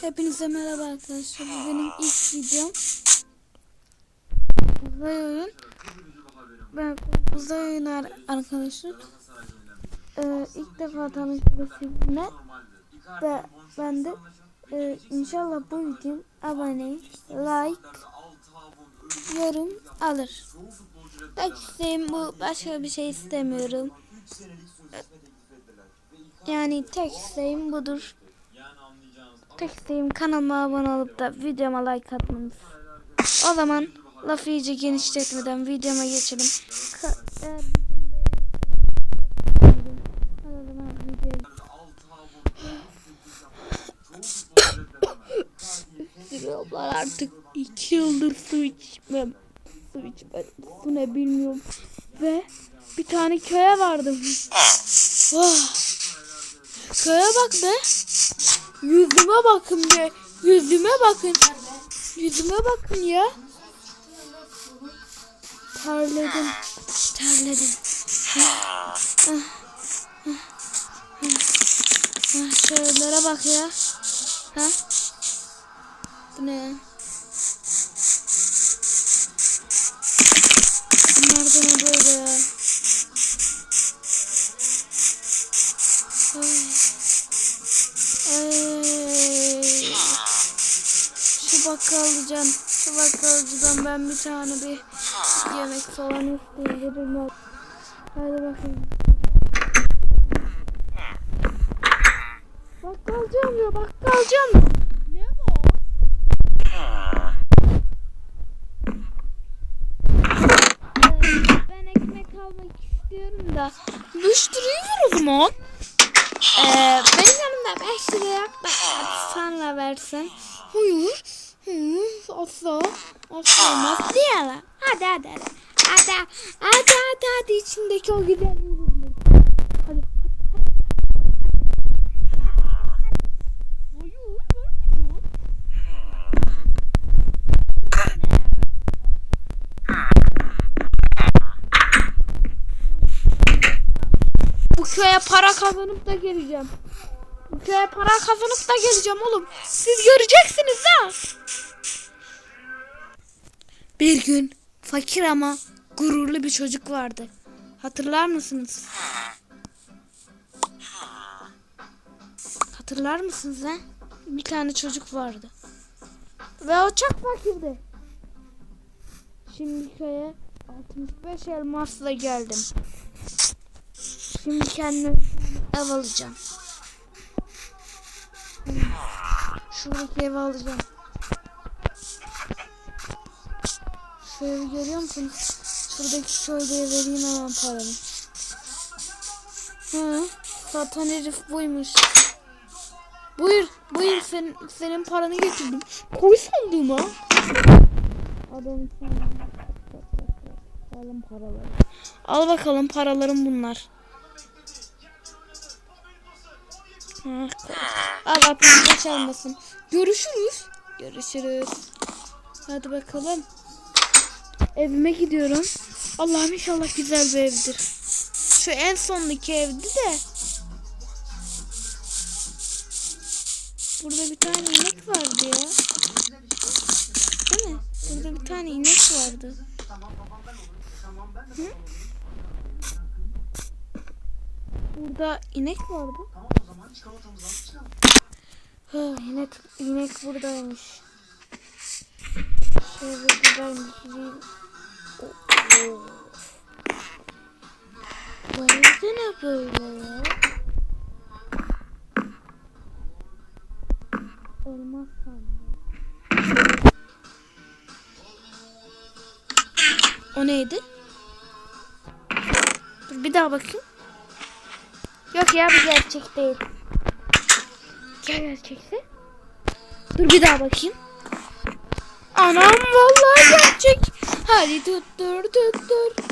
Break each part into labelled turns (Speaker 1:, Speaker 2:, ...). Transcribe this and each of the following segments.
Speaker 1: Hepinize merhaba arkadaşlar. Bu benim ilk videom. Uzay oyun. Ben uzay oyunu ar- arkadaşlar. Ee, ilk defa tanıştık sizinle. Ve ben de e, inşallah bu videom abone, like, yorum alır. Tek isteğim bu. Başka bir şey istemiyorum. Yani tek isteğim budur. Tek isteğim kanalıma abone olup da videoma like atmanız. O zaman lafı iyice genişletmeden videoma geçelim. Ka- Sürüyorlar artık iki yıldır su içmem. Su içmedim. Su ne bilmiyorum. Ve bir tane köye vardım. Oh. Köye bak be. Yüzüme bakın be. Yüzüme bakın. Yüzüme bakın ya. Terledim. Terledim. Ah, ah. Şöylere bak ya. Ha? Bu ne ya? Bunlar da ne böyle ya? Bakkalcıdan, bakkalcıdan ben bir tane bir yemek falan isteyebilirim. Hadi bakayım. Bakkalcı ya bakkalcı Ne bu? Ee, ben ekmek almak istiyorum da. Müşteriyi o zaman. Ee, benim yanımda 5 lira yok da hadi sana versen. Hayır. Hayır. Asla. Asla olmaz diyelim. Hadi hadi hadi. Hadi hadi hadi hadi içindeki o güzel yumurtayı. Hadi. Bu köye para kazanıp da geleceğim. Köye para kazanıp da geleceğim oğlum. Siz göreceksiniz ha. Bir gün fakir ama gururlu bir çocuk vardı. Hatırlar mısınız? Hatırlar mısınız ha? Bir tane çocuk vardı. Ve o çok fakirdi. Şimdi köye 65 elmasla geldim. Şimdi kendime ev alacağım. Şuradaki evi alacağım. Şu evi görüyor musunuz? Şuradaki köylüye vereyim hemen paramı. Hı, satan herif buymuş. Buyur, buyur senin, senin paranı getirdim. Koy sandığıma. Adam Alın paraları. Al bakalım paralarım bunlar. Ha, Al aklınıza çalmasın. Görüşürüz. Görüşürüz. Hadi bakalım. Evime gidiyorum. Allah'ım inşallah güzel bir evdir. Şu en sondaki evdi de. Burada bir tane inek vardı ya. Değil mi? Burada bir tane inek vardı. Hı? Burada inek vardı. Ha, inek, inek buradaymış. Şöyle buradaymış. Bu evde ne böyle ya? Elmas sandım. O neydi? Dur bir daha bakayım. Yok ya bu gerçek değil. Ya gerçekse? Dur bir daha bakayım. Anam vallahi gerçek. Hadi tuttur tuttur.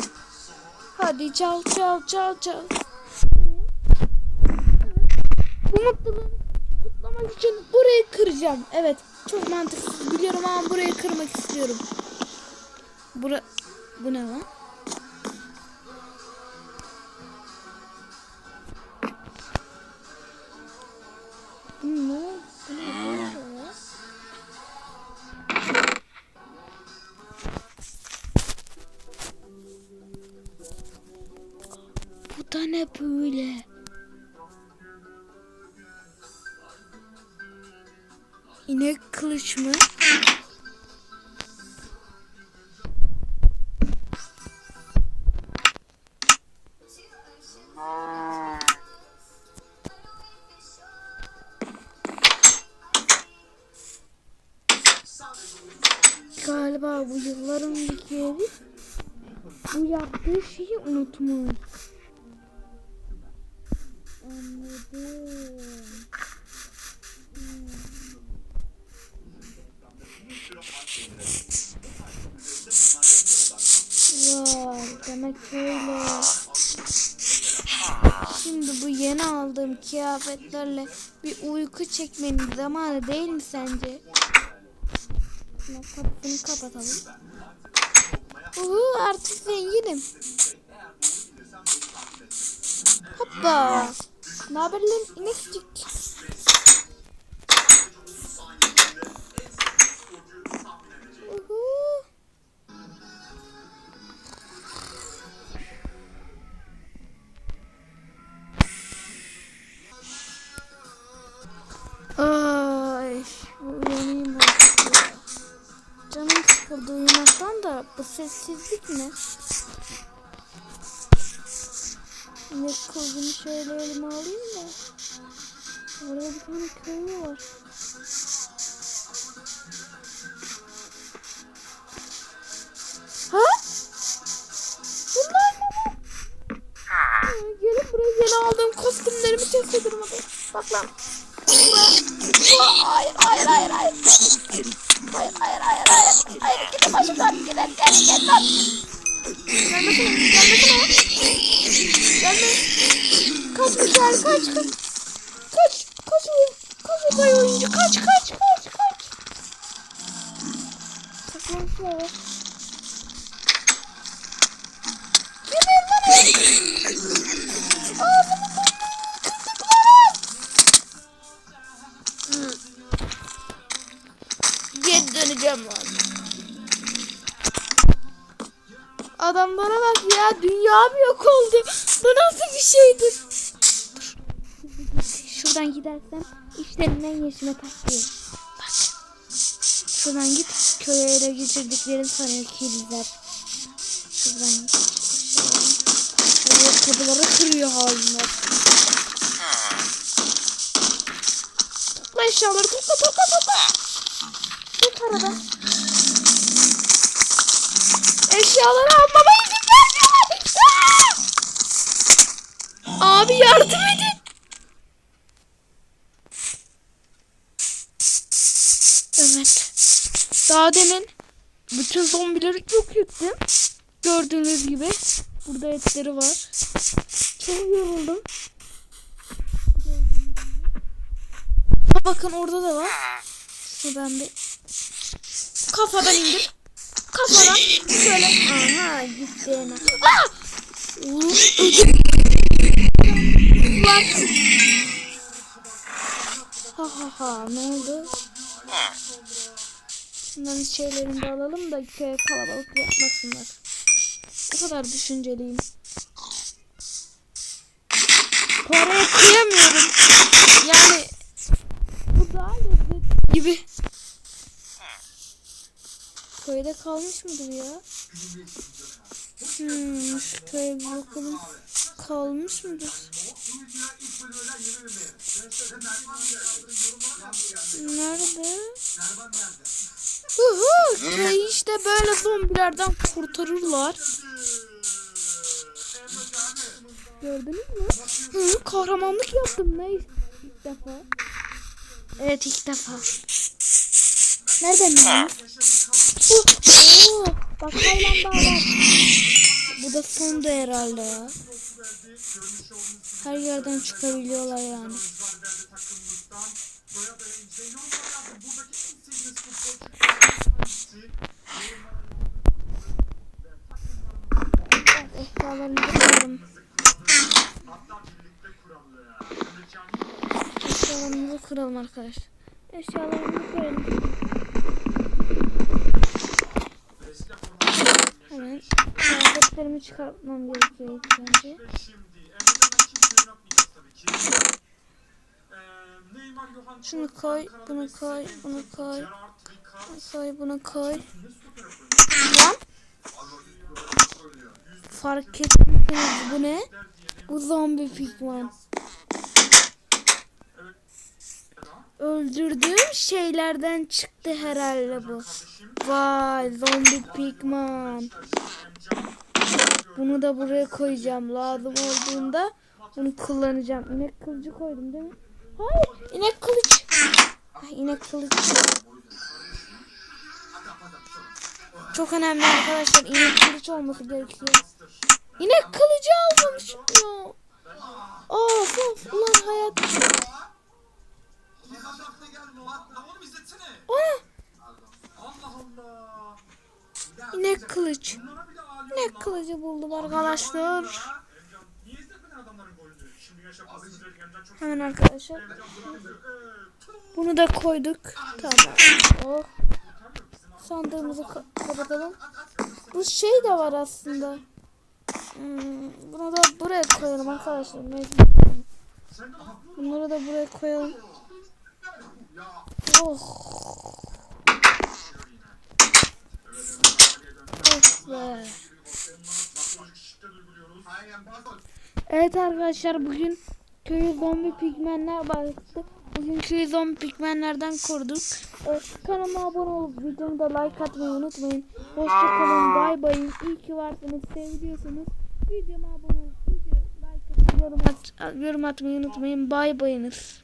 Speaker 1: Hadi çal çal çal çal. Bu mutluluğu kutlamak için burayı kıracağım. Evet çok mantıksız biliyorum ama burayı kırmak istiyorum. Bura... Bu ne lan? İnek kılıç mı? Galiba bu yılların herif bu yaptığı şeyi unutmuş. Anladım. Hmm. Vay demek öyle. Şimdi bu yeni aldığım kıyafetlerle bir uyku çekmenin zamanı değil mi sence? Kapısını kapatalım. Uhu artık zenginim. Hoppa. Ne haber lan inekcik? Sessizlik ne? Ne kılıcımı şöyle elime alayım da. Orada bir tane köylü var. Ha? Bunlar ne? Ha, Gelin buraya yeni aldığım kostümlerimi test hadi. Bak lan. Hayır hayır. Hayır hayır Gelmesene gelmesene. Gelme. Kaç güzel kaç kaç. Kaç kaç oyun. Kaç uzay oyuncu kaç kaç kaç kaç. Saklan şuraya. Gelin lan. Ağzımı kırdıklarım. Geri döneceğim lan. Adamlara bak ya dünyam yok oldu. Bu nasıl bir şeydir? Dur. Şuradan gidersem işlerinden yaşıma takıyor. Bak. Şuradan git köye ele geçirdiklerini sanıyor kilizler. Şuradan git. Ayakkabıları kırıyor hainler. Topla eşyaları topla topla topla. Git arada. Eşyaları almama izin vermiyorlar. Abi yardım edin. Evet. Daha demin bütün zombileri çok ettim. Gördüğünüz gibi burada etleri var. Çok yoruldum. Bakın orada da var. Ben bir kafadan indir. Kafadan şöyle. Aha gitti hemen. Lan. Ha ha ha ne oldu? Şunların şeylerini de alalım da köye kalabalık yapmasınlar. O kadar düşünceliyim. Paraya kıyamıyorum. Yani bu daha lezzetli gibi. Köyde kalmış mıdır ya? Hmm, şu bir bakalım. Kalmış mıdır? Nerede? Huhu, köy işte böyle zombilerden kurtarırlar. Gördünüz mü? Hı, kahramanlık yaptım ne ilk defa. Evet ilk defa. Nereden bildiniz? Oo, bak hayvan var. Bu da sondu herhalde ya. Her yerden çıkabiliyorlar yani. Evet, Eşyalarımızı koyalım. Eşyalarımızı kıralım arkadaşlar. Eşyalarımızı koyalım. Hemen kıyafetlerimi çıkartmam gerekiyor ilk önce. Şunu koy, bunu koy, bunu koy. Bunu koy, bunu koy. Lan. Fark etmediniz bu ne? Bu zombi pigman. Öldürdüğüm şeylerden çıktı herhalde bu. Vay zombi pigman. Bunu da buraya koyacağım. Lazım olduğunda bunu kullanacağım. İnek kılıcı koydum değil mi? Hayır inek kılıç. Ay, inek kılıç. Çok önemli arkadaşlar. İnek kılıç olması gerekiyor. İnek kılıcı almamışım ya. Of of ulan hayat. Ana inek kılıç. İnek kılıcı buldum arkadaşlar. Hemen arkadaşlar. Bunu da koyduk. Tamam. Oh. Sandığımızı ka- kapatalım. Bu şey de var aslında. Hmm, bunu da buraya koyalım arkadaşlar. Bunları da buraya koyalım. Oh. Evet arkadaşlar bugün köyü zombi pigmenler baktı. Bugün köyü zombi pigmenlerden kurduk. Ee, kanalıma abone olup videomu like atmayı unutmayın. Hoşçakalın bay bay. İyi ki varsınız seviyorsunuz. Videoma abone olup video like atıp yorum, at, yorum atmayı unutmayın. Bay bayınız.